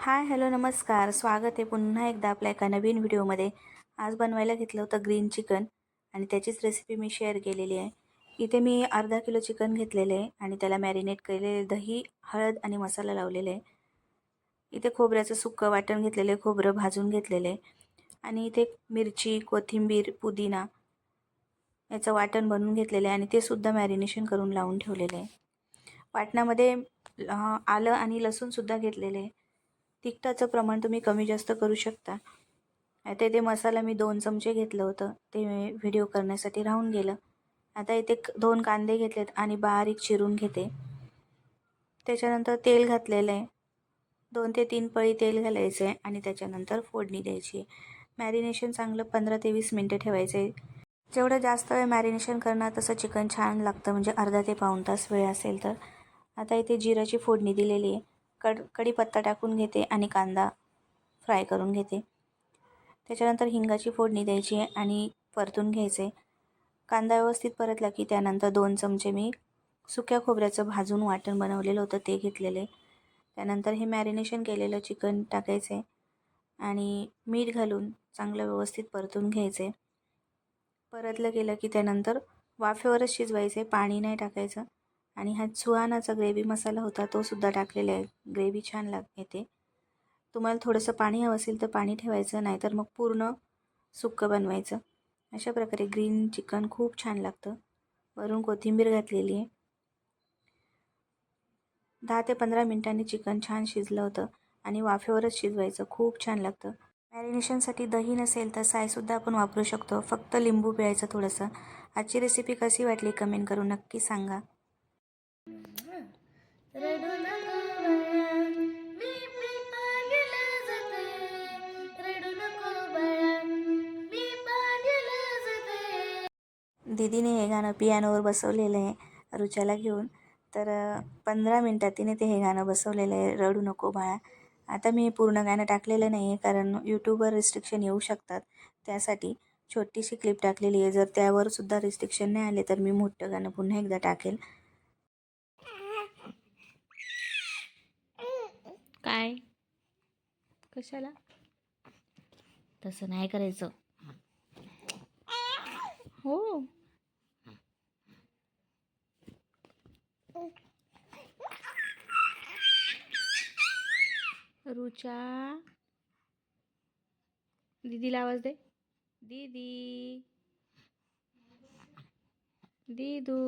Hi hello नमस्कार. स्वागत आहे पुन्हा एकदा आपल्या एका नवीन व्हिडिओमध्ये. आज बनवायला घेतलं होतं ग्रीन चिकन आणि त्याचीच रेसिपी मी शेअर केलेली आहे. इथे मी अर्धा किलो चिकन घेतलेलं आहे आणि त्याला मॅरिनेट केलेले दही हळद आणि मसाला लावलेला आहे. इथे खोबऱ्याचं सुक्कं वाटण घेतलेलं आहे खोबरं भाजून घेतलेलं आहे. आणि इथे मिरची कोथिंबीर पुदिना याचं वाटण बनवून घेतलेलं आहे आणि ते सुद्धा मॅरिनेशन करून लावून ठेवलेलं आहे. वाटणामध्ये आलं आणि लसूणसुद्धा घेतलेले आहे. तिखटाचं प्रमाण तुम्ही कमी जास्त करू शकता. आता इथे मसाला मी दोन चमचे घेतलं होतं. ते व्हिडिओ करण्यासाठी राहून गेलं. आता इथे दोन कांदे घेतलेत आणि बारीक चिरून घेते. त्याच्यानंतर तेल घातलेलं आहे. दोन ते तीन पळी तेल घालायचं आहे आणि त्याच्यानंतर फोडणी द्यायची आहे. मॅरिनेशन चांगलं पंधरा ते वीस मिनटं ठेवायचं आहे. जेवढं जास्त वेळ मॅरिनेशन करणार तसं चिकन छान लागतं. म्हणजे अर्धा ते पाऊण तास वेळ असेल तर. आता इथे जिराची फोडणी दिलेली आहे. कड कढीपत्ता टाकून घेते आणि कांदा फ्राय करून घेते. त्याच्यानंतर हिंगाची फोडणी द्यायची आहे आणि परतून घ्यायचे. कांदा व्यवस्थित परतला की त्यानंतर दोन चमचे मी सुक्या खोबऱ्याचं भाजून वाटण बनवलेलं होतं ते घेतलेले. त्यानंतर हे मॅरिनेशन केलेलं चिकन टाकायचे आणि मीठ घालून चांगलं व्यवस्थित परतून घ्यायचे. परतलं गेलं की त्यानंतर वाफेवरच शिजवायचे पाणी नाही टाकायचं. आणि हा सुहानाचा ग्रेव्ही मसाला होता तो सुद्धा टाकलेला आहे. ग्रेव्ही छान लाग येते. तुम्हाला थोडंसं पाणी हवं असेल तर पाणी ठेवायचं नाही तर मग पूर्ण सुक्कं बनवायचं. अशा प्रकारे ग्रीन चिकन खूप छान लागतं. वरून कोथिंबीर घातलेली आहे. दहा ते पंधरा मिनटांनी चिकन छान शिजलं होतं आणि वाफेवरच शिजवायचं. खूप छान लागतं. मॅरिनेशनसाठी दही नसेल तर सायसुद्धा आपण वापरू शकतो. फक्त लिंबू पिळायचं थोडंसं. आजची रेसिपी कशी वाटली? कमेंट करून नक्की सांगा. रडू नको बाळा मी मी पाण्याला जाते रडू नको बाळा मी पाण्याला जाते दीदीने हे गाणं पियानोवर बसवलेलं आहे रुचाला घेऊन. तर पंधरा मिनटात तिने ते हे गाणं बसवलेलं आहे रडू नको बाळा. आता मी हे पूर्ण गाणं टाकलेलं नाही आहे कारण यूट्यूबवर रिस्ट्रिक्शन येऊ शकतात. त्यासाठी छोटीशी क्लिप टाकलेली आहे. जर त्यावर सुद्धा रिस्ट्रिक्शन नाही आले तर मी मोठं गाणं पुन्हा एकदा टाकेल. काय? कशाला? तसं नाही करायचं. हो. रुचा. दीदीला आवाज दे. दीदी. दीदू.